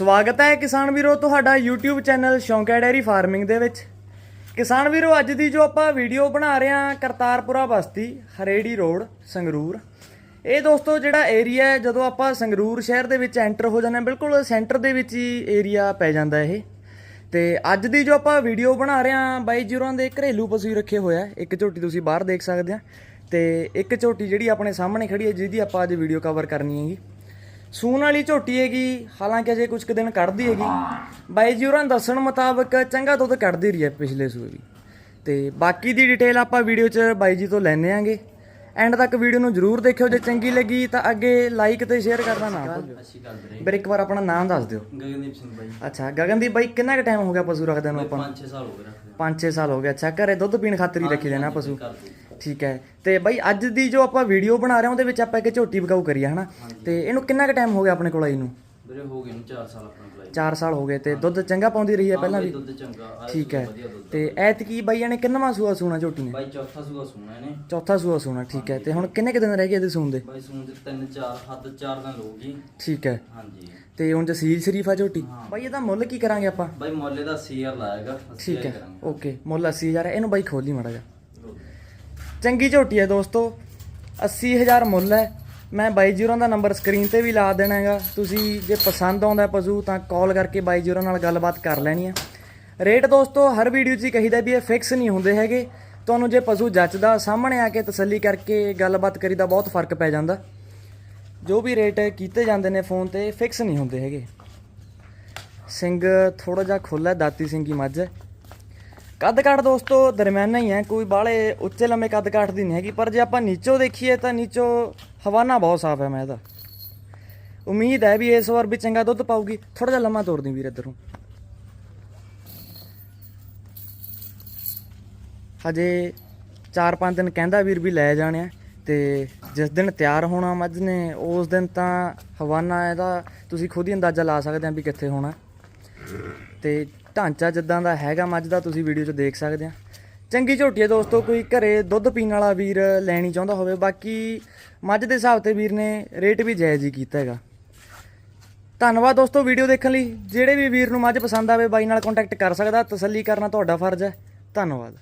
ਸਵਾਗਤ ਹੈ ਕਿਸਾਨ ਵੀਰੋ, ਤੁਹਾਡਾ YouTube ਚੈਨਲ ਸ਼ੌਂਕਿਆ ਡੈਰੀ ਫਾਰਮਿੰਗ ਦੇ ਵਿੱਚ। ਕਿਸਾਨ ਵੀਰੋ, ਅੱਜ ਦੀ ਜੋ ਆਪਾਂ ਵੀਡੀਓ ਬਣਾ ਰਹੇ ਹਾਂ, ਕਰਤਾਰਪੁਰਾ ਬਸਤੀ, ਹਰੇੜੀ ਰੋਡ, ਸੰਗਰੂਰ। ਇਹ ਦੋਸਤੋ, ਜਿਹੜਾ ਏਰੀਆ ਹੈ, ਜਦੋਂ ਆਪਾਂ ਸੰਗਰੂਰ ਸ਼ਹਿਰ ਦੇ ਵਿੱਚ ਐਂਟਰ ਹੋ ਜਾਂਦੇ ਹਾਂ, ਬਿਲਕੁਲ ਸੈਂਟਰ ਦੇ ਵਿੱਚ ਹੀ ਏਰੀਆ ਪੈ ਜਾਂਦਾ ਇਹ। ਤੇ ਅੱਜ ਦੀ ਜੋ ਆਪਾਂ ਵੀਡੀਓ ਬਣਾ ਰਹੇ ਹਾਂ, ਬਾਈ ਜੀਰੋਂ ਦੇ ਘਰੇਲੂ ਪਸ਼ੂ ਰੱਖੇ ਹੋਇਆ ਇੱਕ ਝੋਟੀ ਤੁਸੀਂ ਬਾਹਰ ਦੇਖ ਸਕਦੇ ਆ ਤੇ ਇੱਕ ਝੋਟੀ ਜਿਹੜੀ ਆਪਣੇ ਸਾਹਮਣੇ ਖੜੀ ਹੈ, ਜਿਹਦੀ ਆਪਾਂ ਅੱਜ ਵੀਡੀਓ ਕਵਰ ਕਰਨੀ ਹੈਗੀ। ਸੂਣ ਵਾਲੀ ਝੋਟੀ ਹੈਗੀ, ਹਾਲਾਂਕਿ ਅਜੇ ਕੁਝ ਕੁ ਦਿਨ ਕੱਢਦੀ ਹੈਗੀ। ਬਾਈ ਜੀ, ਹੋਰਾਂ ਦੱਸਣ ਮੁਤਾਬਕ ਚੰਗਾ ਦੁੱਧ ਕੱਢਦੀ ਰਹੀ ਹੈ ਪਿਛਲੇ ਸੂਏ ਵੀ। ਤੇ ਬਾਕੀ ਦੀ ਡਿਟੇਲ ਆਪਾਂ ਵੀਡੀਓ 'ਚ ਬਾਈ ਜੀ ਤੋਂ ਲੈਣੇ ਆਂਗੇ। ਐਂਡ ਤੱਕ ਵੀਡੀਓ ਨੂੰ ਜਰੂਰ ਦੇਖਿਓ ਜੇ ਚੰਗੀ ਲੱਗੀ ਤਾਂ ਅੱਗੇ ਲਾਈਕ ਤੇ ਸ਼ੇਅਰ ਕਰਨਾ ਨਾ ਭੁੱਲਿਓ ਅੱਛੀ ਗੱਲ ਵੀਰੇ ਫਿਰ ਇੱਕ ਵਾਰ। ਆਪਣਾ ਨਾਮ ਦੱਸ ਦਿਓ। ਗਗਨਦੀਪ ਸਿੰਘ ਬਾਈ। ਅੱਛਾ ਗਗਨਦੀਪ ਬਾਈ ਕਿੰਨਾ ਕੁ ਟਾਈਮ ਹੋ ਗਿਆ ਪਸ਼ੂ ਰੱਖਦੇ ਨੂੰ ਆਪਾਂ? 5-6 ਸਾਲ ਹੋ ਗਏ ਰੱਖਦੇ 5-6 ਸਾਲ ਹੋ ਗਏ। ਅੱਛਾ ਘਰੇ ਦੁੱਧ ਪੀਣ ਖਾਤਰ ਹੀ ਰੱਖੀ ਦੇਣਾ ਪਸ਼ੂ। ਠੀਕ ਹੈ। ਤੇ ਬਾਈ ਅੱਜ ਦੀ ਜੋ ਆਪਾਂ ਵੀਡੀਓ ਬਣਾ ਰਹੇ ਹਾਂ ਉਹਦੇ ਵਿੱਚ ਆਪਾਂ ਇੱਕ ਝੋਟੀ ਬਕਾਊ ਕਰੀ ਆ ਹਨਾ? ਤੇ ਇਹਨੂੰ ਕਿੰਨਾ ਕੁ ਟਾਈਮ ਹੋ ਗਿਆ ਆਪਣੇ ਕੋਲ ਆਈ ਨੂੰ? ਵੀਰੇ ਹੋ ਗਏ ਨੂੰ 4 ਸਾਲ ਆਪਣੇ ਕੋਲ 4 ਸਾਲ ਹੋ ਗਏ ਤੇ ਦੁੱਧ ਚੰਗਾ ਪਾਉਂਦੀ ਰਹੀ ਹੈ ਪਹਿਲਾਂ ਵੀ? ਦੁੱਧ ਚੰਗਾ ਠੀਕ ਹੈ। ਤੇ ਐਤਕੀ ਬਾਈ ਨੇ ਕਿੰਨਵਾਂ ਸੂਆ ਸੂਣਾ ਝੋਟੀ ਨੇ? ਬਾਈ ਚੌਥਾ ਸੂਆ ਸੁਣਾ ਇਹਨੇ। ਚੌਥਾ ਸੂਆ ਸੂਣਾ ਠੀਕ ਹੈ। ਤੇ ਹੁਣ ਕਿੰਨੇ ਕੁ ਦਿਨ ਰਹਿ ਗਏ ਇਹਦੇ ਸੂਣ ਦੇ? ਬਾਈ ਸੂਣ ਦੇ 3-4 ਹੱਦ 4 ਦਿਨ ਲਊਗੀ। ਠੀਕ ਹੈ। ਹਾਂਜੀ। ਤੇ ਹੁਣ ਜਸੀਲ ਸ਼ਰੀਫ ਝੋਟੀ ਬਾਈ ਇਹਦਾ ਮੁੱਲ ਕੀ ਕਰਾਂਗੇ ਆਪਾਂ? ਬਾਈ ਮੁੱਲੇ ਦਾ ਸੀਆਰ ਲਾਏਗਾ ਠੀਕ ਹੈ। ਓਕੇ ਮੁੱਲ 80000 ਹੈ। ਇਹਨੂੰ ਬਾਈ ਖੋਲੀ ਮਾੜਾ ਜਾ। ਚੰਗੀ ਝੋਟੀ ਹੈ ਦੋਸਤੋ। 80000 ਮੁੱਲ ਹੈ। ਮੈਂ ਬਾਈ ਜੀਰੋ ਦਾ ਨੰਬਰ ਸਕਰੀਨ ਤੇ ਵੀ ਲਾ ਦੇਣਾ ਹੈਗਾ। ਤੁਸੀਂ ਜੇ ਪਸੰਦ ਆਉਂਦਾ ਪਸ਼ੂ, ਤਾਂ ਕਾਲ ਕਰਕੇ ਬਾਈ ਜੀਰੋ ਨਾਲ ਗੱਲਬਾਤ ਕਰ ਲੈਣੀ ਹੈ ਰੇਟ ਦੋਸਤੋ, ਹਰ ਵੀਡੀਓ 'ਚ ਹੀ ਕਹੀਦਾ ਵੀ ਇਹ ਫਿਕਸ ਨਹੀਂ ਹੁੰਦੇ ਹੈਗੇ। ਤੁਹਾਨੂੰ ਜੇ ਪਸ਼ੂ ਜੱਚਦਾ, ਸਾਹਮਣੇ ਆ ਕੇ ਤਸੱਲੀ ਕਰਕੇ ਗੱਲਬਾਤ ਕਰੀਦਾ ਬਹੁਤ ਫ਼ਰਕ ਪੈ ਜਾਂਦਾ। ਜੋ ਵੀ ਰੇਟ ਕੀਤੇ ਜਾਂਦੇ ਨੇ ਫੋਨ ਤੇ ਫਿਕਸ ਨਹੀਂ ਹੁੰਦੇ ਹੈਗੇ। ਸਿੰਘ ਥੋੜਾ ਜਿਹਾ ਖੁੱਲਾ ਦਾਤੀ ਸਿੰਘ ਦੀ ਮੱਝ ਹੈ। ਕੱਦ ਕਾਠ ਦੋਸਤੋ, ਦਰਮਿਆਨਾ ਹੀ ਹੈ, ਕੋਈ ਬਾਹਲੇ ਉੱਚੇ ਲੰਮੇ ਕੱਦ ਕਾਠ ਦੀ ਨਹੀਂ ਹੈਗੀ, ਪਰ ਜੇ ਆਪਾਂ ਨੀਚੋਂ ਦੇਖੀਏ ਤਾਂ ਨੀਚੋਂ ਹਵਾਨਾ ਬਹੁਤ ਸਾਫ਼ ਹੈ ਮੈਂ ਇਹਦਾ ਉਮੀਦ ਹੈ ਵੀ ਇਸ ਵਾਰ ਵੀ ਚੰਗਾ ਦੁੱਧ ਪਾਊਗੀ। ਥੋੜਾ ਜਿਹਾ ਲੰਮਾ ਤੋੜ ਦੀ ਵੀਰ ਇੱਧਰੋਂ। ਹਜੇ 4-5 ਦਿਨ ਕਹਿੰਦਾ ਵੀਰ ਵੀ ਲੈ ਜਾਣੇ ਆ ਤੇ ਜਿਸ ਦਿਨ ਤਿਆਰ ਹੋਣਾ ਮੱਝ ਨੇ, ਉਸ ਦਿਨ ਤਾਂ ਹਵਾਨਾ ਇਹਦਾ ਤੁਸੀਂ ਖੁਦ ਹੀ ਅੰਦਾਜ਼ਾ ਲਾ ਸਕਦੇ ਆ ਵੀ ਕਿੱਥੇ ਹੋਣਾ। ਤੇ ਢਾਂਚਾ ਜਿੱਦਾਂ ਦਾ ਹੈਗਾ ਮੱਝ ਦਾ, ਤੁਸੀਂ ਵੀਡੀਓ 'ਚ ਦੇਖ ਸਕਦੇ ਆ। ਚੰਗੀ ਝੋਟੀ ਹੈ ਦੋਸਤੋ, ਕੋਈ ਘਰੇ ਦੁੱਧ ਪੀਣ ਵਾਲਾ ਵੀਰ ਲੈਣੀ ਚਾਹੁੰਦਾ ਹੋਵੇ, ਬਾਕੀ ਮੱਝ ਦੇ ਹਿਸਾਬ ਤੇ ਵੀਰ ਨੇ ਰੇਟ ਵੀ ਜਾਇਜ਼ ਹੀ ਕੀਤਾ ਹੈਗਾ। ਧੰਨਵਾਦ ਦੋਸਤੋ ਵੀਡੀਓ ਦੇਖਣ ਲਈ। ਜਿਹੜੇ ਵੀ ਵੀਰ ਨੂੰ ਮੱਝ ਪਸੰਦ ਆਵੇ, ਬਾਈ ਨਾਲ ਕੰਟੈਕਟ ਕਰ ਸਕਦਾ। ਤਸੱਲੀ ਕਰਨਾ ਤੁਹਾਡਾ ਫਰਜ਼ ਹੈ। ਧੰਨਵਾਦ।